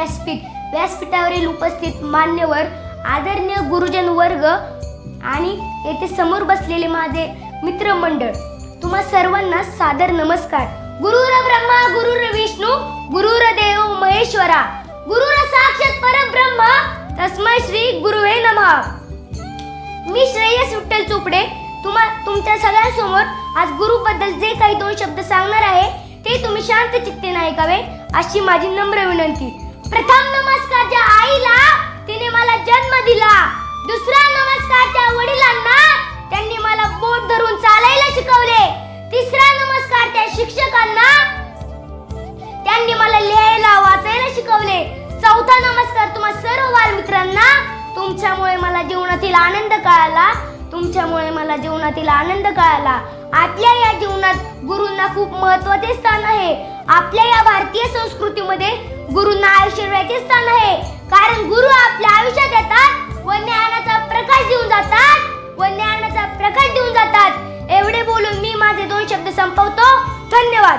व्यासपीठ व्यासपीठावरील उपस्थित मान्यवर आदरणीय गुरुजन वर्ग आणि येथे समोर बसलेले माझे मित्रमंडळ तुम्हा सर्वांना सादर नमस्कार. गुरुर ब्रह्मा गुरुर विष्णू गुरुर देव महेश्वरा. गुरुर साक्षात परब्रह्म तस्मै श्री गुरुवे नमः. मी श्रेयस विठ्ठल चोपडे तुम्हा तुमच्या सगळ्यांसमोर आज गुरुबद्दल जे काही दोन शब्द सांगणार आहे ते तुम्ही शांत चित्तेने ऐकावे अशी माझी नम्र विनंती. प्रथम नमस्कार ज्या आईला तिने मला जन्म दिला. दुसरा नमस्कार त्या वडिलांना त्यांनी मला बोट धरून चालायला शिकवले. तिसरा नमस्कार त्या शिक्षकांना त्यांनी मला लिहायला वाचायला शिकवले. चौथा नमस्कार तुम्हा सर्व बालमित्रांना तुमच्यामुळे मला जीवनातील आनंद कळाला. तुमच्यामुळे मला जीवनातील आनंद कळाला. आपल्या या जीवनात गुरूंना खूप महत्त्वाचे स्थान आहे. आपल्या या भारतीय संस्कृतीमध्ये गुरुंना आयुष्याचे स्थान आहे कारण गुरु आपल्या आयुष्यात येतात व ज्ञानाचा प्रकाश देऊन जातात व ज्ञानाचा प्रकाश देऊन जातात. एवढे बोलून मी माझे दोन शब्द संपवतो. धन्यवाद.